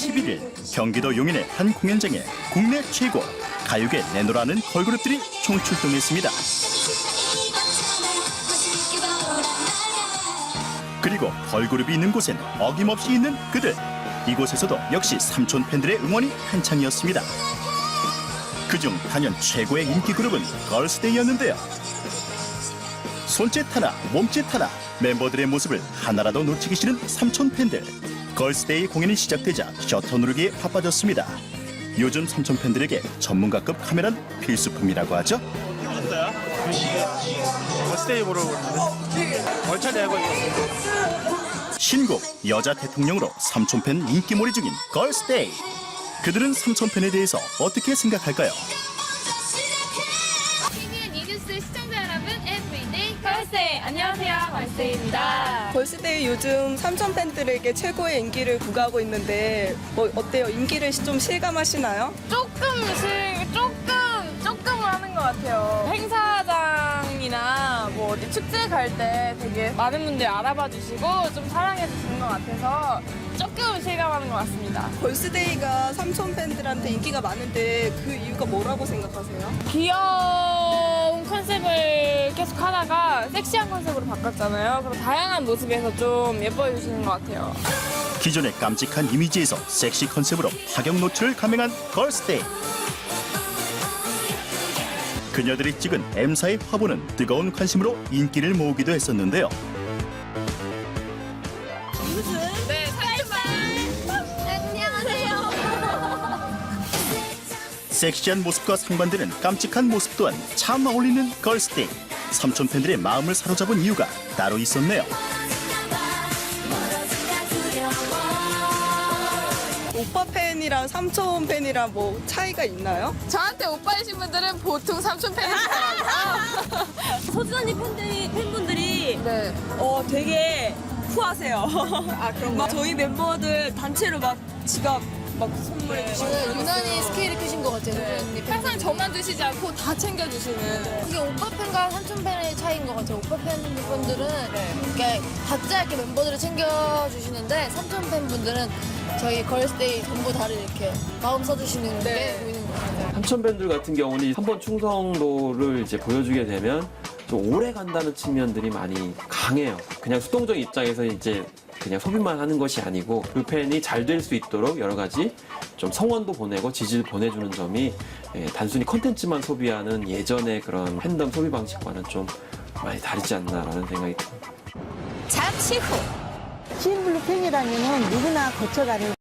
11일 경기도 용인의 한 공연장에 국내 최고 가요계 내노라는 걸그룹들이 총출동했습니다. 그리고 걸그룹이 있는 곳엔 어김없이 있는 그들. 이곳에서도 역시 삼촌 팬들의 응원이 한창이었습니다. 그중 단연 최고의 인기 그룹은 걸스데이였는데요. 손짓 하나, 몸짓 하나, 멤버들의 모습을 하나라도 놓치기 싫은 삼촌 팬들. 걸스데이 공연이 시작되자 셔터 누르기에 바빠졌습니다. 요즘 삼촌 팬들에게 전문가급 카메라는 필수품이라고 하죠. 오셨어요? 버스데이 보러 오는데 얼차 내고. 신곡 여자 대통령으로 삼촌 팬 인기몰이 중인 걸스데이. 그들은 삼촌 팬에 대해서 어떻게 생각할까요? 걸스데이입니다. 걸스데이 요즘 삼촌 팬들에게 최고의 인기를 구가하고 있는데 뭐 어때요? 인기를 좀 실감하시나요? 조금씩 조금 조금은 하는 것 같아요. 행사장이나 뭐 어디 축제 갈 때 되게 많은 분들이 알아봐 주시고 좀 사랑해 주시는 것 같아서 조금 실감하는 것 같습니다. 걸스데이가 삼촌 팬들한테 인기가 많은데 그 이유가 뭐라고 생각하세요? 귀여운 컨셉을 계속 하다가 섹시한 컨셉으로 바꿨잖아요. 그래서 다양한 모습에서 좀 예뻐해 주시는 것 같아요. 기존의 깜찍한 이미지에서 섹시 컨셉으로 파격 노출을 감행한 걸스데이. 그녀들이 찍은 M사의 화보는 뜨거운 관심으로 인기를 모으기도 했었는데요. 섹시한 모습과 상반되는 깜찍한 모습 또한 참 어울리는 걸스데이. 삼촌 팬들의 마음을 사로잡은 이유가 따로 있었네요. 오빠 팬이랑 삼촌 팬이랑 뭐 차이가 있나요? 저한테 오빠이신 분들은 보통 삼촌 팬이시더라고요. 서준 언니 팬들이, 팬분들이 네. 어 되게 후하세요. 아 그런가요? 저희 멤버들 단체로 막 지갑 막 선물해 주시고 유난히 스케일이 크신 것 같아요, 소연님. 항상 저만 드시지 않고 다 챙겨주시는. 그게 오빠 팬과 삼촌 팬의 차이인 것 같아요. 오빠 팬분들은 이렇게 각자 이렇게 멤버들을 챙겨주시는데 삼촌 팬분들은 저희 걸스데이 전부 다를 이렇게 마음 써주시는 게 보이는 것 같아요. 삼천 밴들 같은 경우는 한 번 충성도를 이제 보여주게 되면 좀 오래 간다는 측면들이 많이 강해요. 그냥 수동적 입장에서 이제 그냥 소비만 하는 것이 아니고 그 팬이 잘 될 수 있도록 여러 가지 좀 성원도 보내고 지지를 보내주는 점이 예, 단순히 컨텐츠만 소비하는 예전의 그런 팬덤 소비 방식과는 좀 많이 다르지 않나라는 생각이 듭니다. 잠시 후 CN블루 팬이라면 누구나 거쳐가는